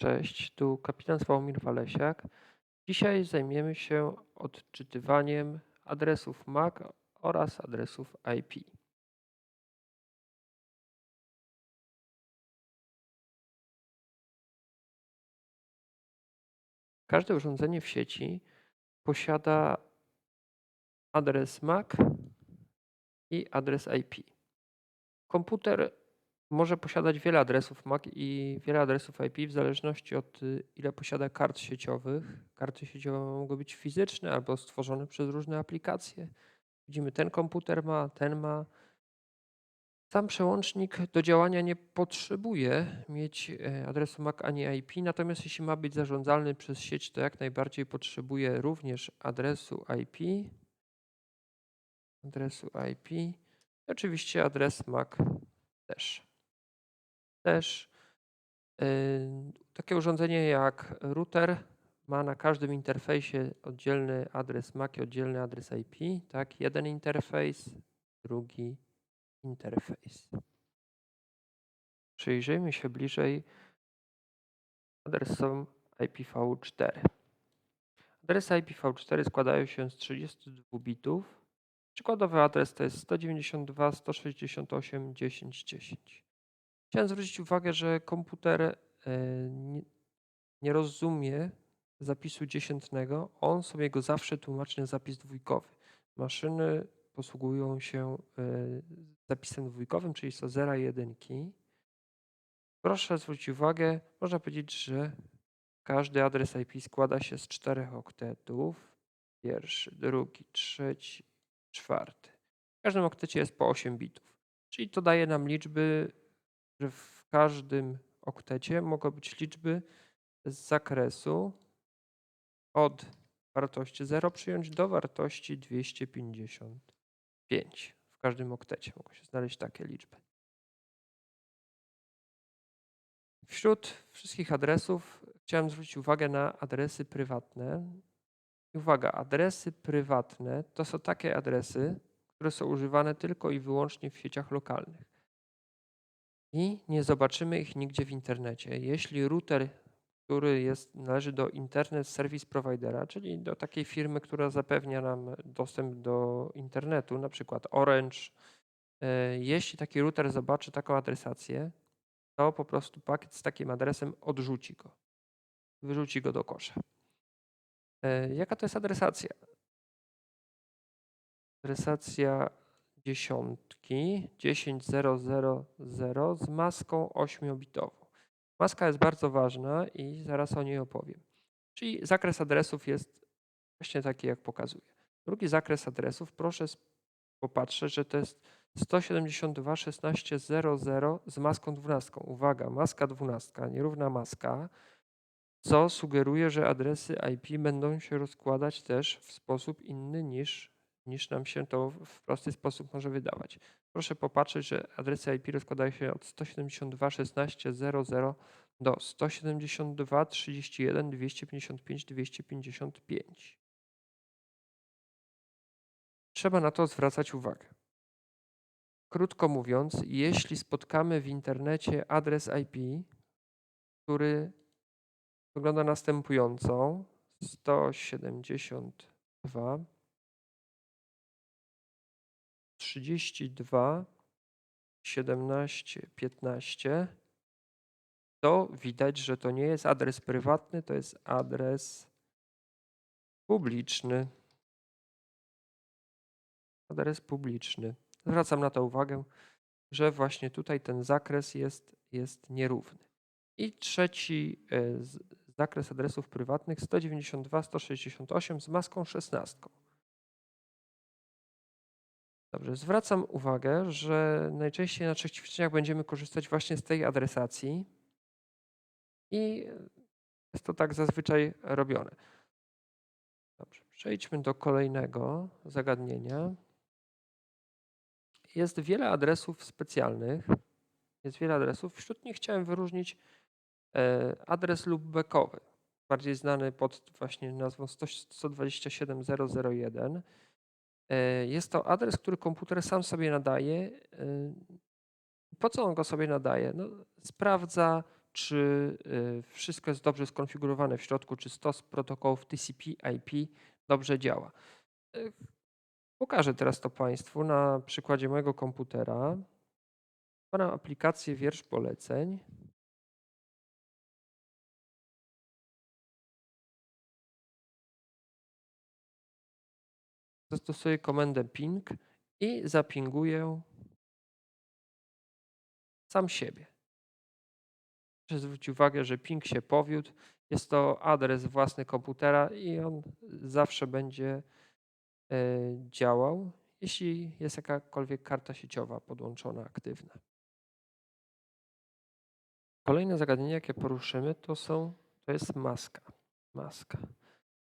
Cześć, tu kapitan Sławomir Walesiak. Dzisiaj zajmiemy się odczytywaniem adresów MAC oraz adresów IP. Każde urządzenie w sieci posiada adres MAC i adres IP. Komputer może posiadać wiele adresów MAC i wiele adresów IP w zależności od y, ile posiada kart sieciowych. Karty sieciowe mogą być fizyczne albo stworzone przez różne aplikacje. Widzimy, ten komputer ma, ten ma. Sam przełącznik do działania nie potrzebuje mieć e, adresu MAC ani IP, natomiast jeśli ma być zarządzalny przez sieć, to jak najbardziej potrzebuje również adresu IP, adresu IP i oczywiście adres MAC też. Też takie urządzenie jak router ma na każdym interfejsie oddzielny adres MAC i oddzielny adres IP. Tak, jeden interfejs, drugi interfejs. Przyjrzyjmy się bliżej adresom IPv4. Adresy IPv4 składają się z 32 bitów. Przykładowy adres to jest 192.168.10.10. Chciałem zwrócić uwagę, że komputer e, nie, rozumie zapisu dziesiętnego. On sobie go zawsze tłumaczy na zapis dwójkowy. Maszyny posługują się e, zapisem dwójkowym, czyli są zera i jedynki. Proszę zwrócić uwagę, można powiedzieć, że każdy adres IP składa się z czterech oktetów. Pierwszy, drugi, trzeci, czwarty. W każdym oktecie jest po 8 bitów. Czyli to daje nam liczby że w każdym oktecie mogą być liczby z zakresu od wartości 0 przyjąć do wartości 255. W każdym oktecie mogą się znaleźć takie liczby. Wśród wszystkich adresów chciałem zwrócić uwagę na adresy prywatne. Uwaga, adresy prywatne to są takie adresy, które są używane tylko i wyłącznie w sieciach lokalnych i nie zobaczymy ich nigdzie w internecie. Jeśli router, który jest, należy do Internet Service Providera, czyli do takiej firmy, która zapewnia nam dostęp do internetu, na przykład Orange, e, jeśli taki router zobaczy taką adresację, to po prostu pakiet z takim adresem odrzuci go. Wyrzuci go do kosza. E, jaka to jest adresacja? Adresacja dziesiątki 10000 z maską 8-bitową. Maska jest bardzo ważna i zaraz o niej opowiem. Czyli zakres adresów jest właśnie taki, jak pokazuję. Drugi zakres adresów, proszę popatrzeć, że to jest 172.16.00 z maską 12. Uwaga, maska 12, nierówna maska, co sugeruje, że adresy IP będą się rozkładać też w sposób inny niż niż nam się to w prosty sposób może wydawać. Proszę popatrzeć, że adresy IP rozkładają się od 172.16.00 do 172.31.255.255. Trzeba na to zwracać uwagę. Krótko mówiąc, jeśli spotkamy w internecie adres IP, który wygląda następująco 172 32, 17, 15, to widać, że to nie jest adres prywatny, to jest adres publiczny. Adres publiczny. Zwracam na to uwagę, że właśnie tutaj ten zakres jest, jest nierówny. I trzeci e, zakres adresów prywatnych 192, 168 z maską 16. Dobrze, zwracam uwagę, że najczęściej na trzech ćwiczeniach będziemy korzystać właśnie z tej adresacji i jest to tak zazwyczaj robione. Dobrze, przejdźmy do kolejnego zagadnienia. Jest wiele adresów specjalnych. Jest wiele adresów. Wśród nich chciałem wyróżnić e, adres loopbackowy, bardziej znany pod właśnie nazwą 127.001. E, jest to adres, który komputer sam sobie nadaje. E, po co on go sobie nadaje? No, sprawdza czy y, wszystko jest dobrze skonfigurowane w środku, czy stos protokołów TCP/IP dobrze działa. Pokażę teraz to Państwu na przykładzie mojego komputera. Otwieram aplikację wiersz poleceń. Zastosuję komendę ping i zapinguję sam siebie. Proszę zwrócić uwagę, że ping się powiódł. Jest to adres własny komputera i on zawsze będzie e, działał, jeśli jest jakakolwiek karta sieciowa podłączona aktywna. Kolejne zagadnienie, jakie poruszymy, to są, to jest maska. Maska.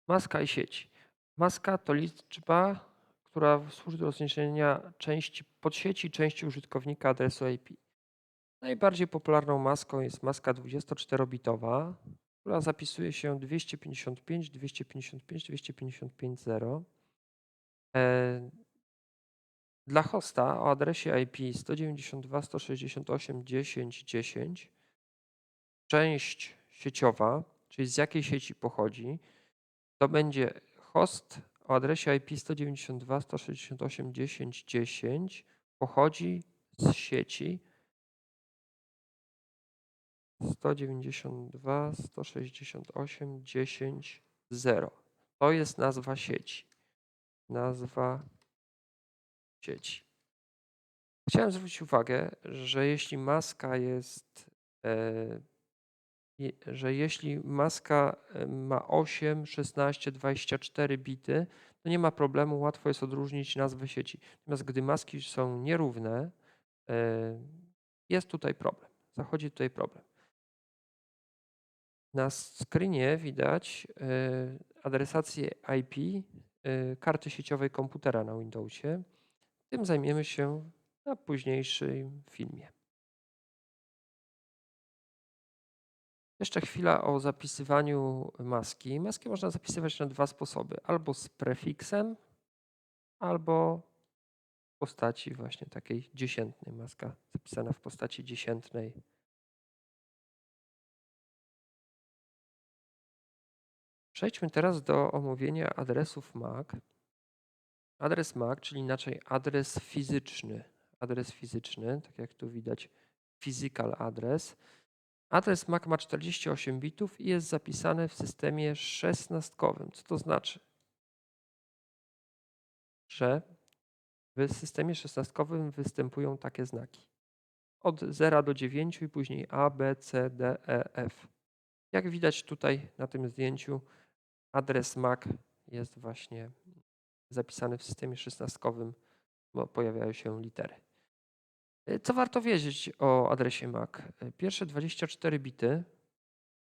Maska i sieci. Maska to liczba, która służy do rozliczenia części podsieci, części użytkownika adresu IP. Najbardziej popularną maską jest maska 24-bitowa, która zapisuje się 255, 255, 255, 0. E, Dla hosta o adresie IP 192.168.10.10 część sieciowa, czyli z jakiej sieci pochodzi, to będzie host o adresie IP 192.168.10.10 pochodzi z sieci 192, 168, 10, 0. To jest nazwa sieci. Nazwa sieci. Chciałem zwrócić uwagę, że jeśli maska jest, e, że jeśli maska e, ma 8, 16, 24 bity, to nie ma problemu, łatwo jest odróżnić nazwę sieci. Natomiast gdy maski są nierówne, e, jest tutaj problem. Zachodzi tutaj problem. Na screenie widać y, adresację IP karty sieciowej komputera na Windowsie. Tym zajmiemy się na późniejszym filmie. Jeszcze chwila o zapisywaniu maski. Maski można zapisywać na dwa sposoby. Albo z prefiksem, albo w postaci właśnie takiej dziesiętnej. Maska zapisana w postaci dziesiętnej. Przejdźmy teraz do omówienia adresów MAC. Adres MAC, czyli inaczej adres fizyczny. Adres fizyczny, tak jak tu widać, physical address. Adres MAC ma 48 bitów i jest zapisany w systemie szesnastkowym. Co to znaczy? Że w systemie szesnastkowym występują takie znaki. Od 0 do 9 i później A, B, C, D, E, F. Jak widać tutaj na tym zdjęciu, adres MAC jest właśnie zapisany w systemie szesnastkowym, bo pojawiają się litery. Co warto wiedzieć o adresie MAC? Pierwsze 24 bity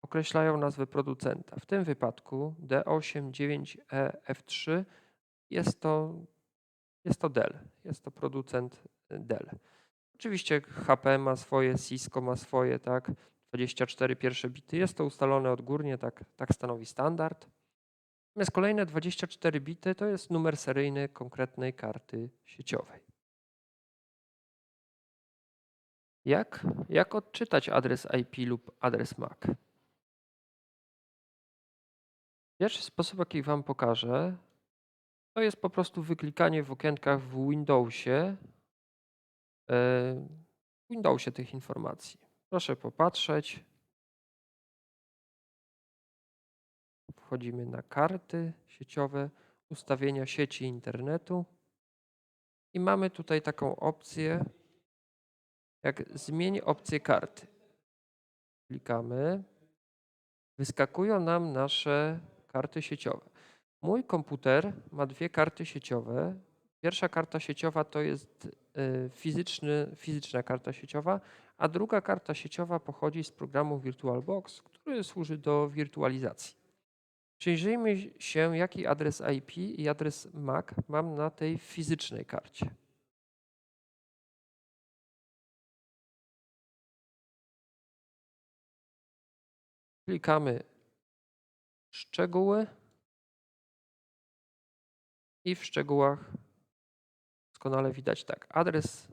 określają nazwę producenta. W tym wypadku D895F3 jest to, jest to Dell, jest to producent Dell. Oczywiście HP ma swoje, Cisco ma swoje, tak? 24 pierwsze bity. Jest to ustalone odgórnie, tak, tak stanowi standard. Natomiast kolejne 24 bity to jest numer seryjny konkretnej karty sieciowej. Jak, jak odczytać adres IP lub adres MAC? Pierwszy sposób, jaki Wam pokażę, to jest po prostu wyklikanie w okienkach w Windowsie, e, w Windowsie tych informacji. Proszę popatrzeć. Wchodzimy na karty sieciowe, ustawienia sieci internetu i mamy tutaj taką opcję, jak zmień opcję karty. Klikamy. Wyskakują nam nasze karty sieciowe. Mój komputer ma dwie karty sieciowe. Pierwsza karta sieciowa to jest y, fizyczny, fizyczna karta sieciowa, a druga karta sieciowa pochodzi z programu VirtualBox, który służy do wirtualizacji. Przyjrzyjmy się, jaki adres IP i adres MAC mam na tej fizycznej karcie. Klikamy szczegóły i w szczegółach doskonale widać tak. Adres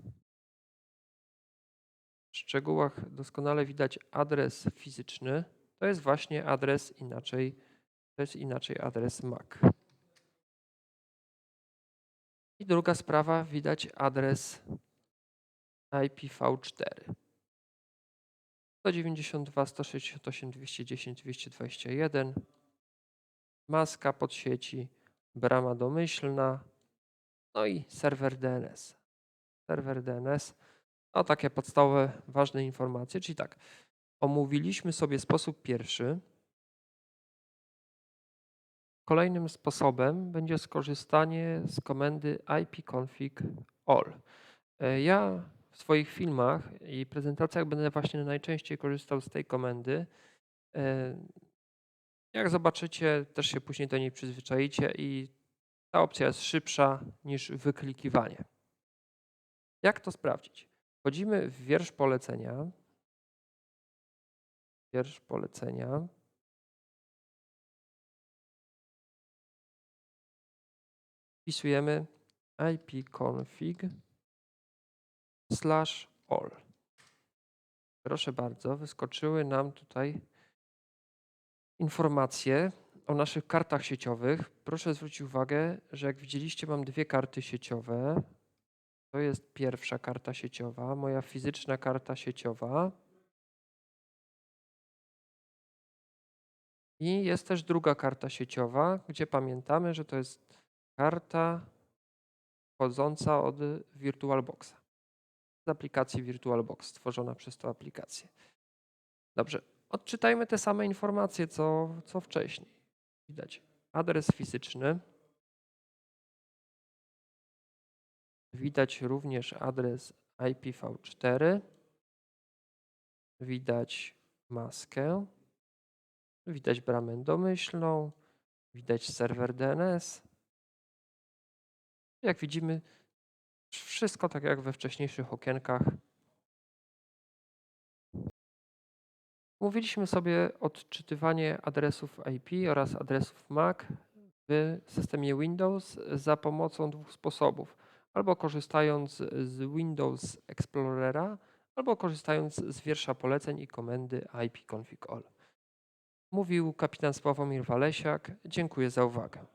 szczegółach doskonale widać adres fizyczny, to jest właśnie adres inaczej, to jest inaczej adres MAC. I druga sprawa, widać adres IPv4. 192, 168, 210, 221. Maska pod sieci, brama domyślna, no i serwer DNS. Serwer DNS. No takie podstawowe, ważne informacje, czyli tak, omówiliśmy sobie sposób pierwszy. Kolejnym sposobem będzie skorzystanie z komendy ipconfig all. E, Ja swoich filmach i prezentacjach będę właśnie najczęściej korzystał z tej komendy. E, Jak zobaczycie, też się później do niej przyzwyczaicie i ta opcja jest szybsza niż wyklikiwanie. Jak to sprawdzić? Wchodzimy w wiersz polecenia. Wiersz polecenia. Wpisujemy ipconfig slash all. Proszę bardzo, wyskoczyły nam tutaj informacje o naszych kartach sieciowych. Proszę zwrócić uwagę, że jak widzieliście, mam dwie karty sieciowe. To jest pierwsza karta sieciowa, moja fizyczna karta sieciowa. I jest też druga karta sieciowa, gdzie pamiętamy, że to jest karta wchodząca od VirtualBoxa. Z aplikacji VirtualBox, stworzona przez tą aplikację. Dobrze, odczytajmy te same informacje, co, co wcześniej. Widać adres fizyczny. Widać również adres IPv4. Widać maskę. Widać bramę domyślną. Widać serwer DNS. Jak widzimy, wszystko tak jak we wcześniejszych okienkach. Mówiliśmy sobie odczytywanie adresów IP oraz adresów MAC w systemie Windows za pomocą dwóch sposobów. Albo korzystając z Windows Explorera, albo korzystając z wiersza poleceń i komendy ipconfig all. Mówił kapitan Sławomir Walesiak. Dziękuję za uwagę.